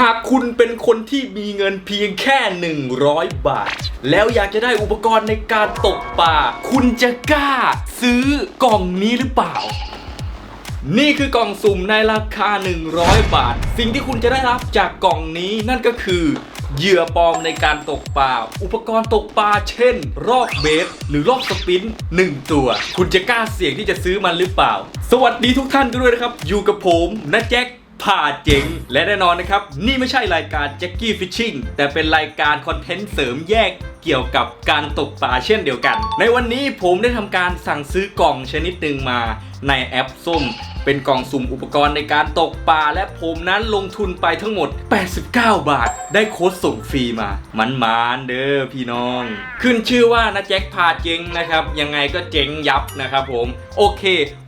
หากคุณเป็นคนที่มีเงินเพียงแค่ 100 บาท แล้วอยากจะได้อุปกรณ์ในการตกปลาคุณจะกล้าซื้อกล่องนี้หรือเปล่า นี่คือกล่องสุ่มในราคา 100 บาท สิ่งที่คุณจะได้รับจากกล่องนี้นั่นก็คือเหยื่อปลอมในการตกปลา อุปกรณ์ตกปลาเช่น รอกเบสหรือรอกสปินหนึ่งตัว คุณจะกล้าเสี่ยงที่จะซื้อมันหรือเปล่า สวัสดีทุกท่านกันด้วยนะครับ อยู่กับผมนะแจ็ค ผ่าเจ๋ง และแน่นอนนะครับ นี่ไม่ใช่รายการแจ็คกี้ฟิชชิงแต่เป็นรายการคอนเทนต์เสริมแยกเกี่ยวกับการตกปลาเช่นเดียวกัน ในวันนี้ผมได้ทำการสั่งซื้อกล่องชนิดหนึ่งมาในแอปส้ม เป็นกล่องสุ่มอุปกรณ์ในการตกปลาและผมนั้นลงทุนไปทั้งหมด 89 บาท ได้โค้ดส่งฟรีมา มันมานเด้อพี่น้อง ขึ้นชื่อว่านะแจ็คพาเจ๊งนะครับ ยังไงก็เจ๊งยับนะครับผม โอเค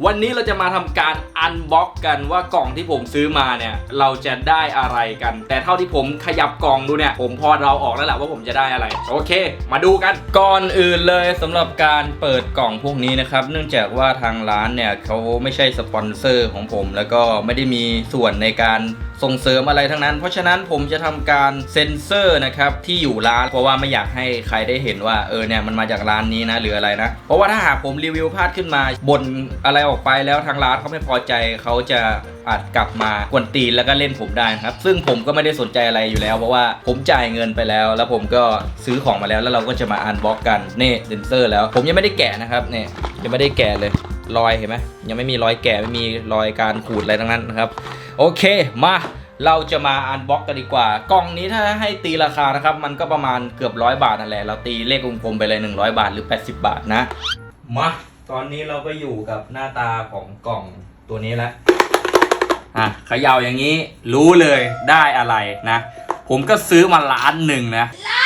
วันนี้เราจะมาทำการอันบ็อกกันว่ากล่องที่ผมซื้อมาเนี่ย เราจะได้อะไรกัน แต่เท่าที่ผมขยับกล่องดูเนี่ย ผมพอเราออกแล้วแหละว่าผมจะได้อะไร โอเค มาดูกัน ก่อนอื่นเลยสำหรับการเปิดกล่องพวกนี้นะครับ เนื่องจากว่าทางร้านเนี่ยเขาไม่ใช่สปอนเซอร์ของผมแล้วก็ไม่ได้มีส่วนในการส่งเสริมอะไรทั้งนั้น เพราะฉะนั้นผมจะทำการเซ็นเซอร์นะครับที่อยู่ร้านเพราะว่าไม่อยากให้ใครได้เห็นว่าเออเนี่ยมันมาจากร้านนี้นะหรืออะไรนะเพราะว่าถ้าหากผมรีวิวพลาดขึ้นมาบ่นอะไรออกไปแล้วทางร้านเขาไม่พอใจเขาจะอาจกลับมากวนตีนแล้วก็เล่นผมได้นะครับ ซึ่งผมก็ไม่ได้สนใจอะไรอยู่แล้ว เพราะว่าผมจ่ายเงินไปแล้ว แล้วผมก็ซื้อของมาแล้วแล้วเราก็จะมาอันบ็อกกันเนี่เซ็นเซอร์แล้ว ผมยังไม่ได้แกะนะครับเนี่ยยังไม่ได้แกะเลย รอยเห็นไหมยังไม่มีรอยแกะไม่มีรอยการขูดอะไรทั้งนั้นนะครับ โอเคมาเราจะมาอันบ็อกกันดีกว่า กล่องนี้ถ้าให้ตีราคานะครับ มันก็ประมาณเกือบร้อยบาทนั่นแหละ เราตีเลขกลมๆไปเลย 100 บาทหรือ 80 บาทนะ มาตอนนี้เราก็อยู่กับหน้าตาของกล่องตัวนี้แล้วอะเขย่าอย่างนี้รู้เลยได้อะไรนะ ผมก็ซื้อมาล้านหนึ่งนะล้าน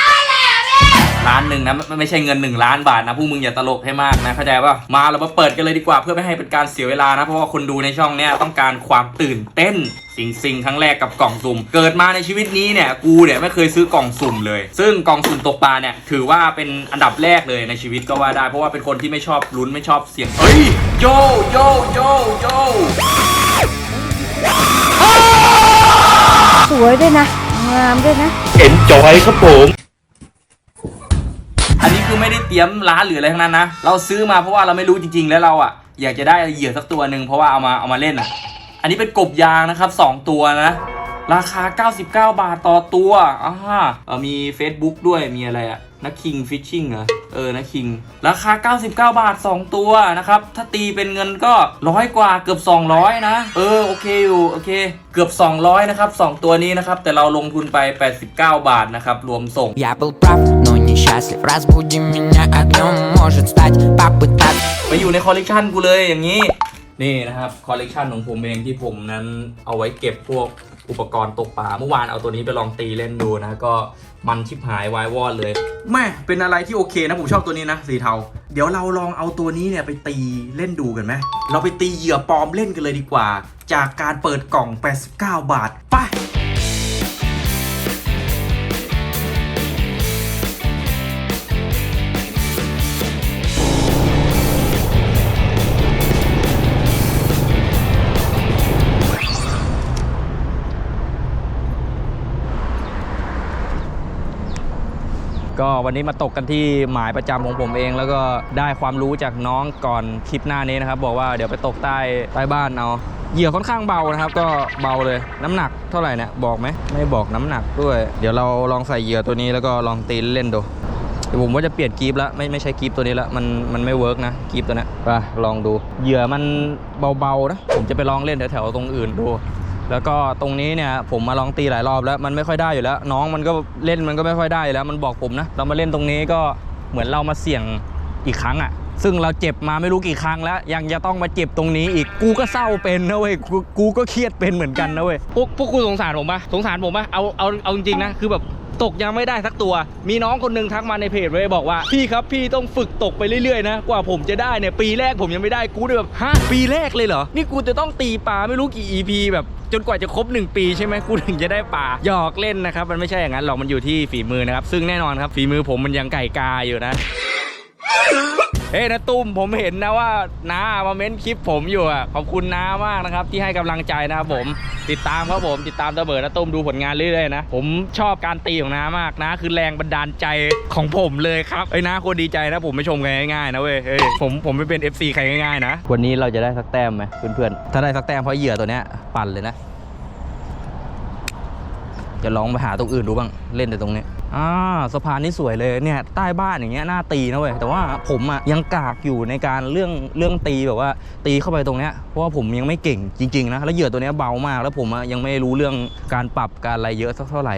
หนึ่งนะไม่ไม่ใช่เงิน 1 ล้านบาทนะพวกมึงอย่าตลกให้มากนะเข้าใจป่ะมาเรามาเปิดกันเลยดีกว่าเพื่อไม่ให้เป็นการเสียเวลานะ เพราะว่าคนดูในช่องเนี้ยต้องการความตื่นเต้นสิ่งสิ่งครั้งแรกกับกล่องสุ่ม เกิดมาในชีวิตนี้เนี่ยกูเนี่ยไม่เคยซื้อกล่องสุ่มเลย ซึ่งกล่องสุ่มตกปลาเนี่ยถือว่าเป็นอันดับแรกเลยในชีวิตก็ว่าได้เพราะว่าเป็นคนที่ไม่ชอบลุ้นไม่ชอบเสี่ยงเฮ้ยโจโจโจโจสวยด้วยนะงามด้วยนะเอ็นจอยครับผมอันนี้ คือไม่ได้เตรียมร้านหรืออะไรทั้งนั้นนะ เราซื้อมาเพราะว่าเราไม่รู้จริง ๆ แล้วเราอะอยากจะได้เหยื่อสักตัวหนึ่งเพราะว่าเอามาเอามาเล่นอะ อันนี้เป็นกบยางนะครับ 2 ตัวนะ ราคา 99 บาทต่อตัวอ่ามี Facebook ด้วยมีอะไรอะ นักคิงฟิชชิ่งเหรอเออนักคิง ราคา 99 บาท 2 ตัวนะครับ ถ้าตีเป็นเงินก็ร้อยกว่าเกือบ 200 นะ เออ โอเคอยู่โอเค เกือบ 200 นะครับ 2 ตัวนี้นะครับ แต่เราลงทุนไป 89 บาทนะครับ รวมส่ง Я был прав, но несчастлив Разбуди меня огнем, может стать попытаться ไปอยู่ในคอลเลกชันกูเลยอย่างนี้ นี่นะครับคอลเลกชันของผมเองที่ผมนั้นเอาไว้เก็บพวก อุปกรณ์ตกปลาเมื่อวานเอาตัวนี้ไปลองตีเล่นดูนะ ก็มันชิบหายวายวอดเลยแม่เป็นอะไรที่โอเคนะ ผมชอบตัวนี้นะ สีเทา เดี๋ยวเราลองเอาตัวนี้เนี่ยไปตีเล่นดูกันไหมเราไปตีเหยื่อปลอมเล่นกันเลยดีกว่า จากการเปิดกล่อง 89 บาทไป ก็วันนี้มาตกกันที่หมายประจำของผมเอง แล้วก็ได้ความรู้จากน้องก่อนคลิปหน้านี้นะครับ บอกว่าเดี๋ยวไปตกใต้ใต้บ้านเอาเหยื่อค่อนข้างเบานะครับ ก็เบาเลยน้ำหนักเท่าไหร่เนี่ยบอกไหมไม่บอกน้ำหนักด้วย เดี๋ยวเราลองใส่เหยื่อตัวนี้แล้วก็ลองตีเล่นดูเดี๋ยวผมว่าจะเปลี่ยนกรีปแล้วไม่ไม่ใช่กรีปตัวนี้ละมันมันไม่เวิร์กนะกรีปตัวนี้ไปลองดูเหยื่อมันเบาๆนะผมจะไปลองเล่นแถวๆตรงอื่นดู แล้วก็ตรงนี้เนี่ยผมมาลองตีหลายรอบแล้วมันไม่ค่อยได้อยู่แล้ว น้องมันก็เล่นมันก็ไม่ค่อยได้แล้ว มันบอกผมนะเรามาเล่นตรงนี้ก็เหมือนเรามาเสี่ยงอีกครั้งอะ่ะซึ่งเราเจ็บมาไม่รู้กี่ครั้งแล้ว ยังจะต้องมาเจ็บตรงนี้อีกกูก็เศร้าเป็นนะเว้ยกูก็เครียดเป็นเหมือนกันนะเว้ยพวกพวกกูสงสารผมปะสงสารผมปะเอาเอาเอาจริงๆนะคือแบบ ตกยังไม่ได้สักตัว มีน้องคนหนึงทักมาในเพจไว้บอกว่า พี่ครับพี่ต้องฝึกตกไปเรื่อยๆนะ กว่าผมจะได้เนี่ยปีแรกผมยังไม่ได้กูเลยแบบฮะปีแรกเลยเหรอ นี่กูจะต้องตีปลาไม่รู้กี่ EP แบบจนกว่าจะครบ 1 ปีใช่ไหมกูถึงจะได้ปลาหยอกเล่นนะครับ มันไม่ใช่อย่างนั้นหรอกมันอยู่ที่ฝีมือนะครับ ซึ่งแน่นอนครับฝีมือผมมันยังไก่กาอยู่นะ เฮ้ยนะตุ้มผมเห็นนะว่าน้ามาเม้นคลิปผมอยู่อะขอบคุณน้ามากนะครับ ที่ให้กำลังใจนะครับผมติดตามครับผมติดตามตะเบิดนะตุ้มดูผลงานเรื่อยๆนะผมชอบการตีของน้ามากนะคือแรงบันดาลใจของผมเลยครับเอ้น้าควรดีใจนะผมไม่ชมใครง่ายๆนะเว้ยเฮ้ยผมผมไม่เป็น FC ใครง่ายๆนะวันนี้เราจะได้สักแต้มไหมเพื่อนๆถ้าได้สักแต้มเพราะเหยื่อตัวเนี้ยปั่นเลยนะจะลองไปหาตรงอื่นดูบ้างเล่นแต่ตรงนี้ อ่าสะพานนี่สวยเลยเนี่ยใต้บ้านอย่างเงี้ยน่าตีนะเว้ยแต่ว่าผมอะยังกากอยู่ในการเรื่องเรื่องตีแบบว่า ตีเข้าไปตรงเนี้ยเพราะว่าผมยังไม่เก่งจริงๆนะแล้วเหยื่อตัวเนี้ยเบามาก แล้วผมอะยังไม่รู้เรื่องการปรับการอะไรเยอะสักเท่าไหร่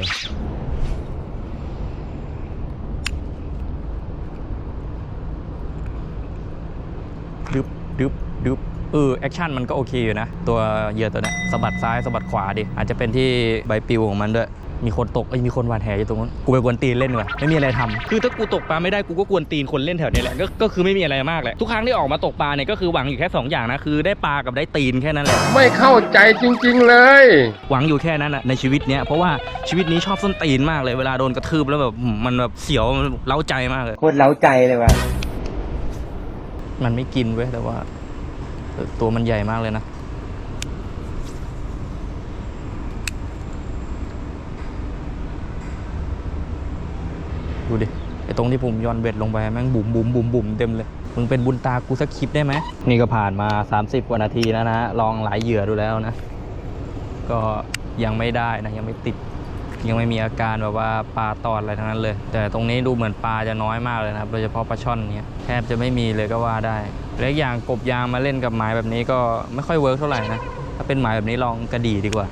ดึบดึบดึบเออแอคชั่นมันก็โอเคอยู่นะ ตัวเหยื่อตัวเนี้ยสะบัดซ้ายสะบัดขวาดิอาจจะเป็นที่ใบปลิวของมันด้วย มีคนตกเอ้ยมีคนหวานแหอยู่ตรงนู้นกูไปกวนตีนเล่นดีกว่าไม่มีอะไรทำคือถ้ากูตกปลาไม่ได้กูก็กวนตีนคนเล่นแถวนี้แหละก็ก็คือไม่มีอะไรมากแหละทุกครั้งที่ออกมาตกปลาเนี่ยก็คือหวังอยู่แค่สองอย่างนะคือได้ปลากับได้ตีนแค่นั้นแหละ ไม่เข้าใจจริง ๆ เลย หวังอยู่แค่นั้นอะในชีวิตเนี้ยเพราะว่าชีวิตนี้ชอบส้นตีนมากเลยเวลาโดนกระทืบแล้วแบบอืมมันแบบเสียวมันเล้าใจมากเลย โคตรเล้าใจเลยว่ะ มันไม่กินเว้ยแต่ว่าเออตัวมันใหญ่มากเลยนะ ดูดิไอตรงที่ผมย้อนเบ็ดลงไปแม่งบุ๋มบุ๋มบุ๋มบุ๋มเต็มเลย มึงเป็นบุญตากูสักคลิปได้ไหม นี่ก็ผ่านมา 30 กว่านาทีแล้วนะลองหลายเหยื่อดูแล้วนะ ก็ยังไม่ได้นะ ยังไม่ติด ยังไม่มีอาการแบบว่าปลาตอดอะไรทั้งนั้นเลย แต่ตรงนี้ดูเหมือนปลาจะน้อยมากเลยนะครับ โดยเฉพาะปลาช่อนเนี้ยแทบจะไม่มีเลยก็ว่าได้ และอีกอย่างกบยางมาเล่นกับหมายแบบนี้ก็ไม่ค่อยเวิร์กเท่าไหร่นะ ถ้าเป็นหมายแบบนี้ลองกระดี่ดีกว่า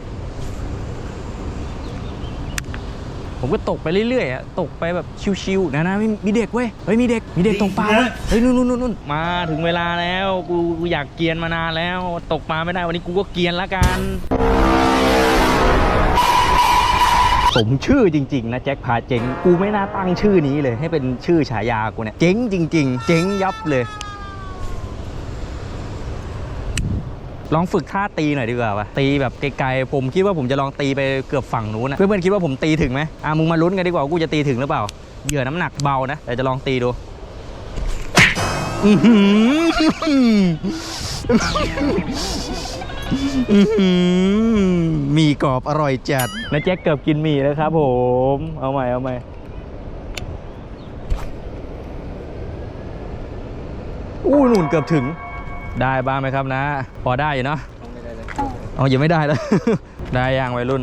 ผมก็ตกไปเรื่อยๆอะตกไปแบบชิวๆนะนะมีมีเด็กเว้ยเฮ้ยมีเด็กมีเด็กตกปลาเว้ยเฮ้ยนู่นนู่นนู่นมาถึงเวลาแล้วกูกูอยากเกรียนมานานแล้ว ตกปลาไม่ได้วันนี้กูก็เกรียนละกัน สมชื่อจริง ๆ นะแจ็คพาเจ๋งกูไม่น่าตั้งชื่อนี้เลย ให้เป็นชื่อฉายากูเนี่ยเจ๋งจริง ๆ เจ๋งยับเลย ลองฝึกท่าตีหน่อยดีกว่าวะตีแบบไกลๆผมคิดว่าผมจะลองตีไปเกือบฝั่งนู้นนะเพื่อนๆคิดว่าผมตีถึงไหมอะมึงมาลุ้นกันดีกว่าว่ากูจะตีถึงหรือเปล่าเหยื่อน้ำหนักเบานะแต่จะลองตีดูอื้อหืออื้อหือหมีกรอบอร่อยจัดนะแจ็คเกือบกินหมี่แล้วครับผม เอาใหม่เอาใหม่อู้หนุนเกือบถึง ได้บ้างไหมครับนะ พอได้อยู่เนาะเอายังไม่ได้เลย ได้ยังวัยรุ่น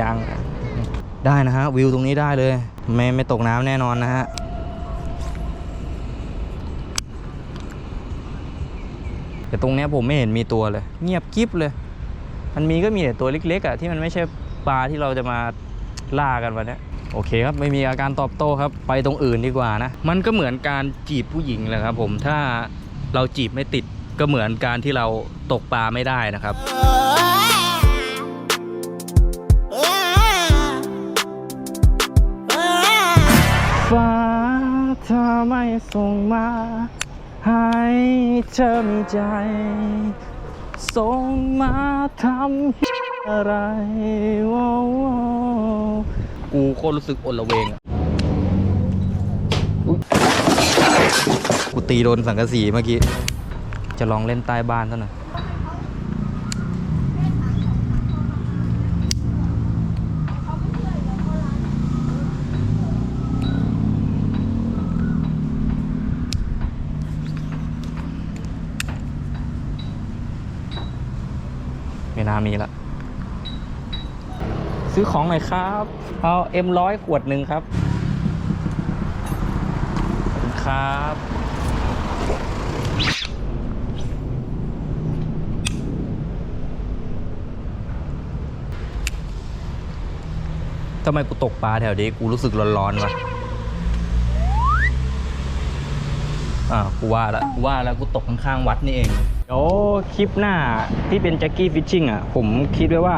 ยังได้นะฮะวิวตรงนี้ได้เลย ไม่ไม่ตกน้ำแน่นอนนะฮะแต่ตรงเนี้ยผมไม่เห็นมีตัวเลย เงียบกิ๊บเลย มันมีก็มีแต่ตัวเล็กๆอะที่มันไม่ใช่ปลาที่เราจะมาล่ากันวันเนี้ยโอเคครับไม่มีอาการตอบโต้ครับ ไปตรงอื่นดีกว่านะ มันก็เหมือนการจีบผู้หญิงแหละครับผมถ้า เราจีบไม่ติดก็เหมือนการที่เราตกปลาไม่ได้นะครับ ฟ้าเธอไม่ส่งมา ให้เธอมีใจ ส่งมาทำอะไรว้าวกูโคตรรู้สึกอดระเวงอะอุ๊ย กูตีโดนสังกะสีเมื่อกี้ จะลองเล่นใต้บ้านซะหน่อยไม่น่ามีละ ซื้อของหน่อยครับ เอาเอ็มร้อยขวดหนึ่งครับครับำไมกูตกปลาแถวนี้กูรู้สึกร้อนๆวะอ่ากูว่าล้วกูว่าแล้วกูตกข้างๆวัดนี่เองเดี๋ยวคลิปหน้าที่เป็นแจ็คกี้ฟิชชิ่งอะ ผมคิดไว้ว่า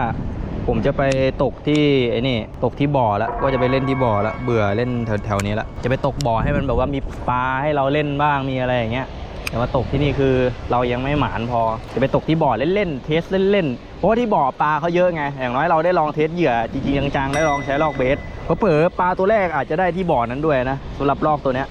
ผมจะไปตกที่ไอ้นี่ตกที่บ่อล้วว่าจะไปเล่นที่บ่อล้วเบื่อเล่นแถวๆนี้ล้วจะไปตกบ่อให้มันแบบว่ามีปลาให้เราเล่นบ้างมีอะไรอย่างเงี้ย แต่ว่าตกที่นี่คือเรายังไม่หมานพอ จะไปตกที่บ่อเล่นๆ เทสเล่นๆ เพราะว่าที่บ่อปลาเขาเยอะไง อย่างน้อยเราได้ลองเทสเหยื่อจริงๆจังๆ ได้ลองใช้ลอกเบสเพราะเผลอปลาตัวแรกอาจจะได้ที่บ่อนั้นด้วยนะสำหรับลอกตัวเนี้ย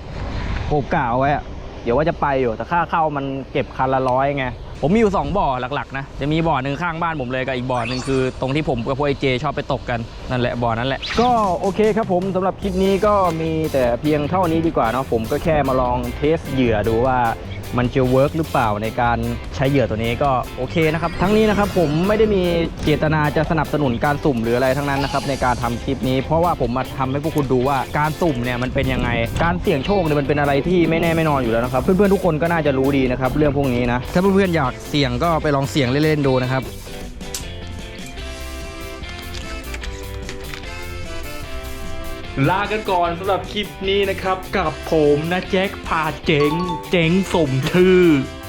ผมกล่าวไว้อะเดี๋ยวว่าจะไปอยู่แต่ค่าเข้ามันเก็บคันละร้อยไงผมมีอยู่ 2 บ่อหลักๆนะจะมีบ่อหนึ่งข้างบ้านผมเลยกับอีกบ่อหนึ่งคือตรงที่ผมกับพวกไอเจชอบไปตกกันนั่นแหละบ่อนั้นแหละ ก็โอเคครับผมสำหรับคลิปนี้ก็มีแต่เพียงเท่านี้ดีกว่าเนาะผมก็แค่มาลองเทสเหยื่อดูว่า มันจะเวิร์กหรือเปล่าในการใช้เหยื่อตัวนี้ก็โอเคนะครับทั้งนี้นะครับผมไม่ได้มีเจตนาจะสนับสนุนการสุ่มหรืออะไรทั้งนั้นนะครับในการทำคลิปนี้ เพราะว่าผมมาทำให้พวกคุณดูว่าการสุ่มเนี่ยมันเป็นยังไง การเสี่ยงโชคเนี่ยมันเป็นอะไรที่ไม่แน่ไม่นอนอยู่แล้วนะครับเพื่อนๆทุกคนก็น่าจะรู้ดีนะครับเรื่องพวกนี้นะถ้าเพื่อนๆอยากเสี่ยงก็ไปลองเสี่ยงเล่นๆดูนะครับ ลากันก่อนสำหรับคลิปนี้นะครับ กับผมนะแจ็คพาเจ๋ง เจ๋งสมชื่อ